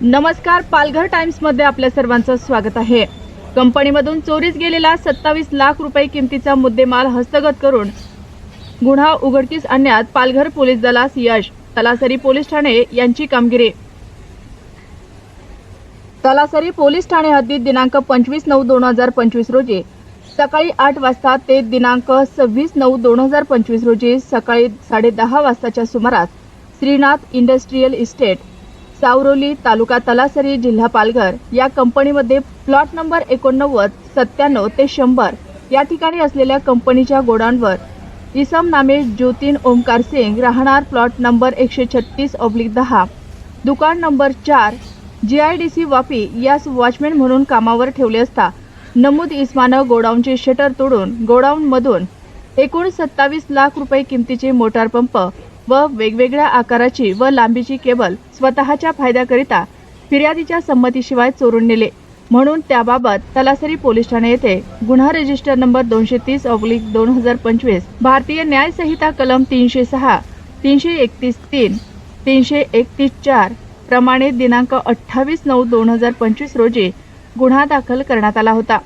नमस्कार पालघर टाइम्समध्ये आपल्या सर्वांचं स्वागत आहे. कंपनीमधून चोरीस गेलेला सत्तावीस लाख रुपये किमतीचा मुद्देमाल हस्तगत करून गुन्हा उघडकीस आणण्यात पालघर पोलीस दलास यश तलासरी पोलीस ठाणे यांची कामगिरी. तलासरी पोलीस ठाणे हद्दीत दिनांक पंचवीस नऊ दोन हजार पंचवीस रोजी सकाळी आठ वाजता ते दिनांक सव्वीस नऊ दोन हजार पंचवीस रोजी सकाळी साडेदहा वाजताच्या सुमारास श्रीनाथ इंडस्ट्रीयल इस्टेट सावरोली तालुका तलासरी जिल्हा पालघर या कंपनीमध्ये प्लॉट नंबर एकोणनव्वद सत्त्याण्णव ते शंभर या ठिकाणी असलेल्या कंपनीच्या गोडाऊनवर इसम नामे ज्योतीन ओमकार सिंग राहणार प्लॉट नंबर एकशे छत्तीस ऑब्लिक दहा. दुकान नंबर चार G I D C Vapi यास वॉचमॅन म्हणून कामावर ठेवले असता नमूद इस्मानं गोडाऊनचे शटर तोडून गोडाऊनमधून एकूण सत्तावीस लाख रुपये किमतीचे मोटार पंप व वेगवेगळ्या आकाराची व लांबीची केबल स्वतःच्या फायद्याकरिता फिर्यादीच्या संमतीशिवाय चोरून नेले. म्हणून त्याबाबत तलासरी पोलीस ठाणे येथे गुन्हा रजिस्टर नंबर दोनशे तीस ऑब्लिक दोन हजार पंचवीस भारतीय न्याय संहिता कलम तीनशे सहा तीनशे एकतीस तीन तीनशे एकतीस चार प्रमाणे दिनांक अठ्ठावीस नऊ दोन हजार पंचवीस रोजी गुन्हा दाखल करण्यात आला होता.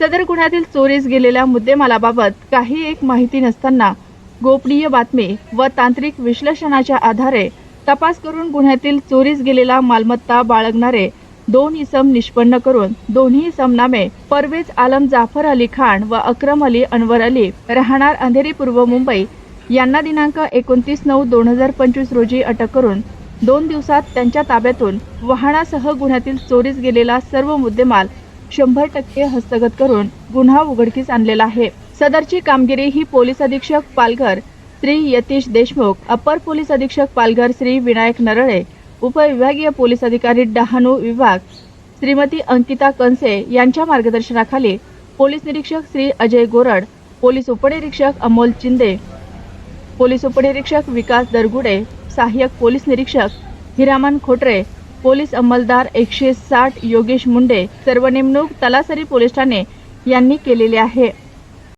सदर गुन्ह्यातील चोरीस गेलेल्या मुद्देमालाबाबत काही एक माहिती नसताना गोपनीय बातमी व तांत्रिक विश्लेषणाच्या आधारे तपास करून गुन्ह्यातील चोरीस गेलेला मालमत्ता बाळगणारे दोन इसम निष्पन्न करून दोन्ही इसमनामे परवेज आलम जाफर अली खान व अक्रम अली अनवर अली राहणार अंधेरी पूर्व मुंबई यांना दिनांक एकोणतीस नऊ दोन हजार पंचवीस रोजी अटक करून दोन दिवसात त्यांच्या ताब्यातून वाहनासह गुन्ह्यातील चोरीस गेलेला सर्व मुद्देमाल शंभर टक्के हस्तगत करून गुन्हा उघडकीस आणलेला आहे. सदरची कामगिरी ही पोलीस अधीक्षक पालघर श्री यतीश देशमुख अपर पोलीस अधीक्षक पालघर श्री विनायक नरळे उपविभागीय पोलीस अधिकारी डहाणू विभाग श्रीमती अंकिता कंसे यांच्या मार्गदर्शनाखाली पोलीस निरीक्षक श्री अजय गोरड पोलीस उपनिरीक्षक अमोल चिंदे पोलीस उपनिरीक्षक विकास दरगुडे सहाय्यक पोलीस निरीक्षक हिरामन खोटरे पोलीस अंमलदार एकशे साठ योगेश मुंडे सर्व नेमणूक तलासरी पोलीस ठाणे यांनी केलेली आहे.